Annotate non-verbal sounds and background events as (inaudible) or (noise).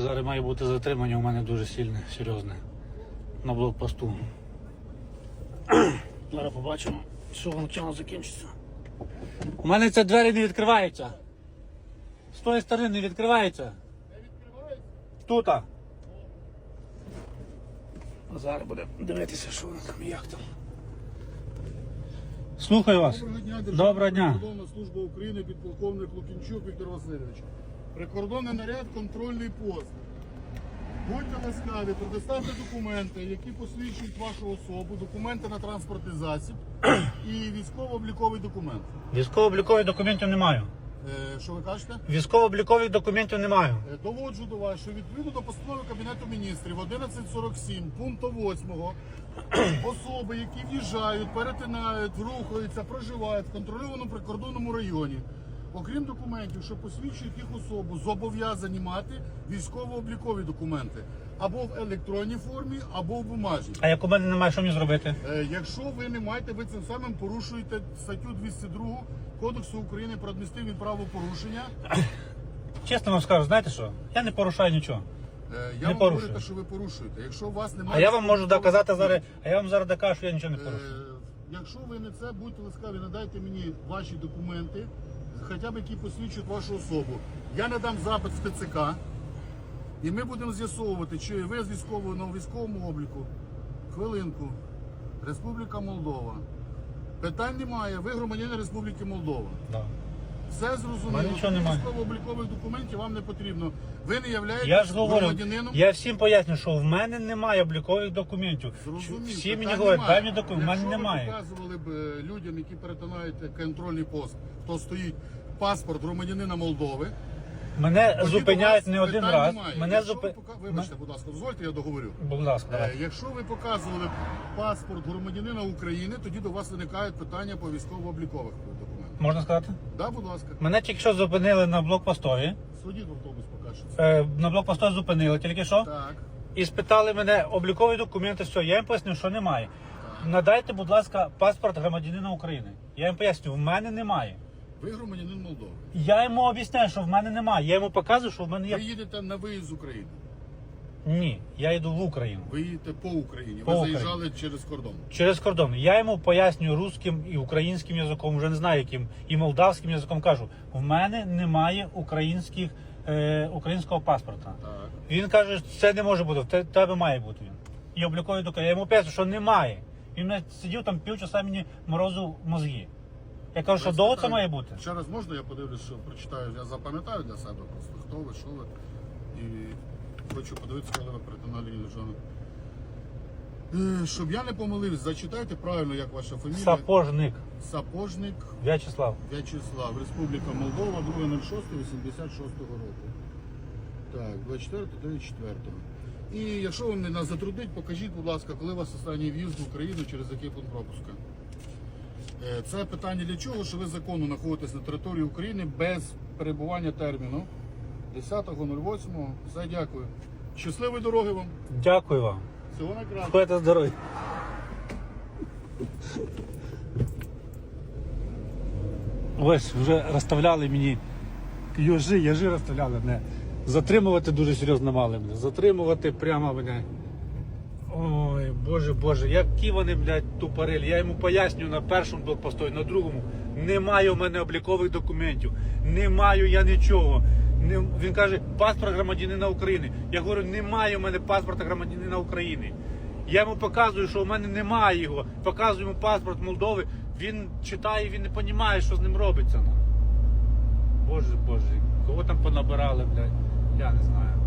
Коротше, зараз має бути затримання у мене дуже сильне, серйозне. На блокпосту. (clears throat) Зараз побачимо, що воно чим закінчиться. У мене це двері не відкриваються. З тої сторони не відкриваються. Тут. а. Зараз буде дивитися, що воно там і як там. Слухаю вас. Доброго дня, Доброго дня. Служба України, підполковник Лукінчук Віктор Васильович. Прикордонний наряд, контрольний пост. Будьте ласкаві, предоставте документи, які посвідчують вашу особу, документи на транспортний засіб (clears throat) і військово-обліковий документ. Військово-облікових документів не маю. Е, що ви кажете? Військово-облікових документів не маю. Е, Доводжу до вас, що відповідно до постанови Кабінету міністрів 1147 пункту 8 (clears throat) особи, які в'їжджають, перетинають, рухаються, проживають в контрольованому прикордонному районі. Окрім документів, що посвідчують їх особу, зобов'язані мати військово-облікові документи або в електронній формі, або в бумажній. А як у мене немає, що мені зробити? Е, Якщо ви не маєте, ви цим самим порушуєте статтю 202 Кодексу України про адміністративні правопорушення. Чесно вам скажу, знаєте що? Я не порушаю нічого. Е, Не Я вам порушую. говорю те, що ви порушуєте. Якщо у вас немає... А я вам можу доказати зараз, а я вам зараз докажу, що я нічого не е, порушую. Якщо ви не це, будьте ласкаві, надайте мені ваші документи, хоча б які посвідчують вашу особу. Я надам запит в ТЦК, і ми будемо з'ясовувати, чи ви з військового на військовому обліку. Хвилинку. Республіка Молдова. Питань немає. Ви громадянин Республіки Молдова. Да. Все зрозуміло. нічого немає. Військово-облікових документів вам не потрібно. Ви не являєтесь Я ж говорю, громадянином. я всім поясню, що в мене немає облікових документів. Зрозумів, Всі мені питань говорять, немає. мені документи. В мене Якщо немає. ви показували б е, людям, які перетинають контрольний пост, хто стоїть паспорт громадянина Молдови. Мене тоді до зупиняють вас не один питань раз. немає. Мене Якщо зупи... ви пока- Вибачте, будь ласка, дозвольте, я договорю. Будь ласка, Е, давай. Якщо ви показували паспорт громадянина України, тоді до вас виникають питання по військово-облікових документах. Можна сказати? Да, будь ласка. Мене тільки що зупинили на блокпостові. Судіть в автобус покажете. Е, на блокпостові зупинили тільки що. Так. І спитали мене облікові документи, все, я їм пояснив, що немає. Надайте, будь ласка, паспорт громадянина України. Я їм поясню, в мене немає. Ви громадянин Молдови. Я йому об'ясняю, що в мене немає. Я йому показую, що в мене є. Ви їдете на виїзд з України. Ні, я йду в Україну. Ви їдете по Україні. По Ви Україні. заїжджали через кордон. Через кордон. Я йому пояснюю русським і українським язиком, вже не знаю яким, і молдавським язиком кажу, в мене немає українських, е, українського паспорта. Так. Він каже, це не може бути, в те- тебе має бути він. І обліковий документ. Я йому поясню, що немає. Він мене сидів там півчаса мені морозив мозги. Я кажу, що довго це має бути? Ще раз можна, я подивлюсь, що прочитаю, я запам'ятаю для себе просто, хто ви, що ви. І хочу подивитися, коли ви перетинали державну. Е, Щоб я не помилився, зачитайте правильно, як ваша фамілія. Сапожник Сапожник В'ячеслав. В'ячеслав, Республіка Молдова, 2.06.86 року. Так, 24 34 І якщо вам не нас затруднить, покажіть, будь ласка, коли у вас останній в'їзд в Україну, через який пункт пропуска. Е, Це питання для чого, що ви законно знаходитесь на території України без перебування терміну 10.08. Все, дякую. Щасливої дороги вам. Дякую вам. Всього найкращого. Будьте здорові. Ось вже розставляли мені йожи, яжи розставляли мене. Затримувати дуже серйозно мали мене. Затримувати прямо мене. Ой, боже, боже, які вони, блядь, тупорилі. Я йому пояснюю на першому блокпосту, на другому. Немає у мене облікових документів. Не маю я нічого. Не, він каже, паспорт громадянина України. Я говорю, немає у мене паспорта громадянина України. Я йому показую, що у мене немає його. Показую йому паспорт Молдови. Він читає, він не розуміє, що з ним робиться. Боже, боже, кого там понабирали, блядь, я не знаю.